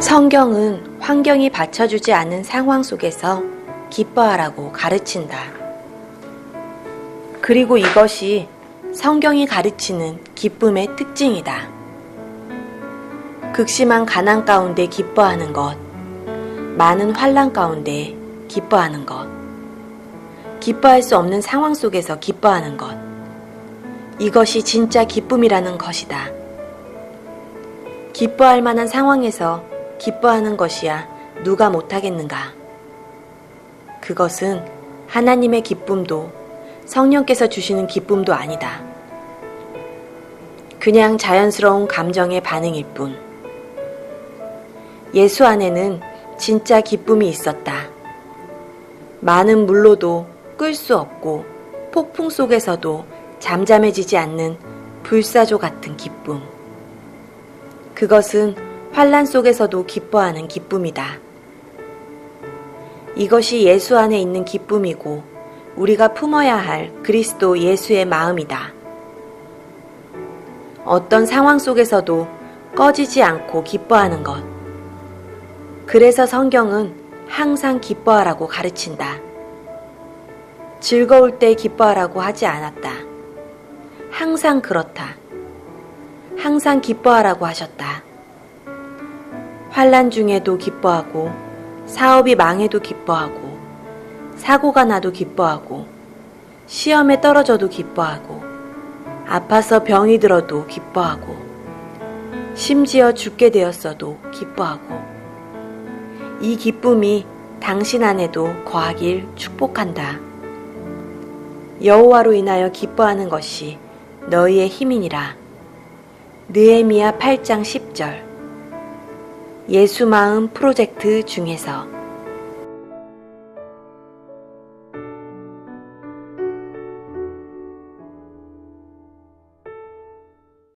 성경은 환경이 받쳐주지 않은 상황 속에서 기뻐하라고 가르친다. 그리고 이것이 성경이 가르치는 기쁨의 특징이다. 극심한 가난 가운데 기뻐하는 것, 많은 환란 가운데 기뻐하는 것, 기뻐할 수 없는 상황 속에서 기뻐하는 것, 이것이 진짜 기쁨이라는 것이다. 기뻐할 만한 상황에서 기뻐하는 것이야 누가 못하겠는가? 그것은 하나님의 기쁨도 성령께서 주시는 기쁨도 아니다. 그냥 자연스러운 감정의 반응일 뿐. 예수 안에는 진짜 기쁨이 있었다. 많은 물로도 끌 수 없고 폭풍 속에서도 잠잠해지지 않는 불사조 같은 기쁨. 그것은 환란 속에서도 기뻐하는 기쁨이다. 이것이 예수 안에 있는 기쁨이고 우리가 품어야 할 그리스도 예수의 마음이다. 어떤 상황 속에서도 꺼지지 않고 기뻐하는 것. 그래서 성경은 항상 기뻐하라고 가르친다. 즐거울 때 기뻐하라고 하지 않았다. 항상 그렇다. 항상 기뻐하라고 하셨다. 환란 중에도 기뻐하고 사업이 망해도 기뻐하고 사고가 나도 기뻐하고 시험에 떨어져도 기뻐하고 아파서 병이 들어도 기뻐하고 심지어 죽게 되었어도 기뻐하고 이 기쁨이 당신 안에도 거하길 축복한다. 여호와로 인하여 기뻐하는 것이 너희의 힘이니라. 느헤미야 8장 10절 예수 마음 프로젝트 중에서